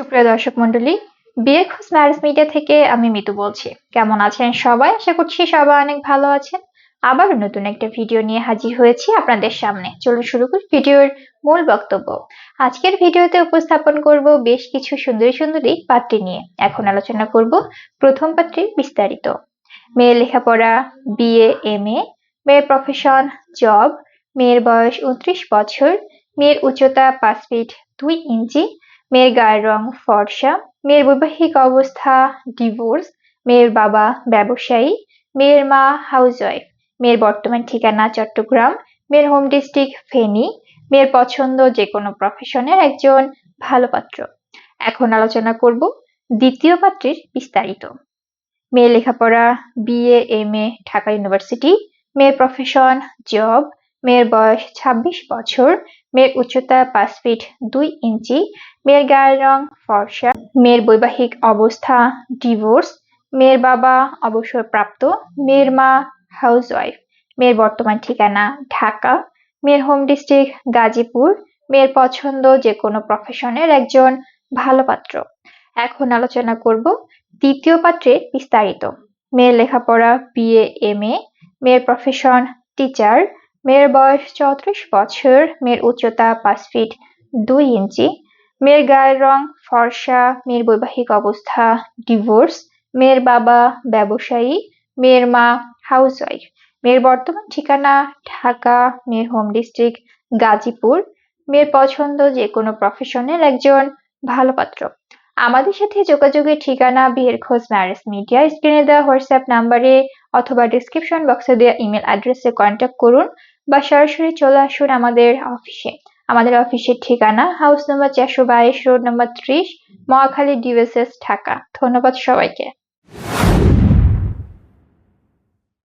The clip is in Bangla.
সুপ্রিয় দর্শক মন্ডলী বিয়ে খোঁজ ম্যারেজ মিডিয়া থেকে আমি মিতু বলছি। কেমন আছেন সবাই? আশা করছি সবাই অনেক ভালো আছেন। আবার নতুন একটা ভিডিও নিয়ে হাজির হয়েছি আপনাদের সামনে। চলুন শুরু করি ভিডিওর মূল বক্তব্য। আজকের ভিডিওতে উপস্থাপন করব বেশ কিছু সুন্দরী সুন্দরী পাত্রী নিয়ে। এখন আলোচনা করব প্রথম পাত্রীর বিস্তারিত। মেয়ের লেখাপড়া, বিএ এম এ মেয়ের প্রফেশন জব মেয়ের বয়স উনত্রিশ বছর, মেয়ের উচ্চতা পাঁচ ফিট দুই ইঞ্চি মেয়ের গায়ের রং ফর্সা, মেয়ের বৈবাহিক অবস্থা ডিভোর্স মেয়ের বাবা ব্যবসায়ী, মেয়ের মা হাউসওয়াইফ মেয়ের বর্তমান ঠিকানা চট্টগ্রাম, মেয়ের হোম ডিস্ট্রিক্ট ফেনী, মেয়ের পছন্দ যে কোনো প্রফেশনের একজন ভালো পাত্র। এখন আলোচনা করব দ্বিতীয় পাত্রের বিস্তারিত। মেয়ের লেখাপড়া BA M A Dhaka university মেয়ের প্রফেশন জব মেয়ের বয়স ২৬ বছর, মেয়ের উচ্চতা পাঁচ ফিট দুই ইঞ্চি মেয়ের গায়ের রং ফর্সা, মেয়ের বৈবাহিক অবস্থা ডিভোর্স মেয়ের বাবা অবসরপ্রাপ্ত, মেয়ের মা হাউসওয়াইফ মেয়ের বর্তমান ঠিকানা ঢাকা, মেয়ের হোম ডিস্ট্রিক্ট গাজীপুর, মেয়ের পছন্দ যে কোনো প্রফেশনের একজন ভালো পাত্র। এখন আলোচনা করব দ্বিতীয় পাত্রে বিস্তারিত। মেয়ের লেখাপড়া বিএ এম এ মেয়ের প্রফেশন টিচার মেয়ের বয়স চৌত্রিশ বছর, মেয়ের উচ্চতা পাঁচ ফিট দুই ইঞ্চি মেয়ের গায়ের রং ফর্সা, মেয়ের বৈবাহিক অবস্থা ডিভোর্স মেয়ের বাবা ব্যবসায়ী, মেয়ের মা হাউসওয়াইফ মেয়ের বর্তমান ঠিকানা ঢাকা, মেয়ের হোম ডিস্ট্রিক্ট গাজীপুর, মেয়ের পছন্দ যে কোনো প্রফেশনের একজন ভালো পাত্র। আমাদের সাথে যোগাযোগের ঠিকানা বিয়ের খোঁজ ম্যারেজ মিডিয়া স্ক্রিনে দেওয়া হোয়াটসঅ্যাপ নাম্বারে অথবা ডিসক্রিপশন বক্সে দেওয়া ইমেল অ্যাড্রেসে কন্ট্যাক্ট করুন বা সরাসরি চলে আসুন আমাদের অফিসে আমাদের অফিসের ঠিকানা, হাউস নম্বর চারশো বাইশ, রোড নম্বর ত্রিশ, মহাখালী ডিউএসএস ঢাকা। ধন্যবাদ সবাইকে।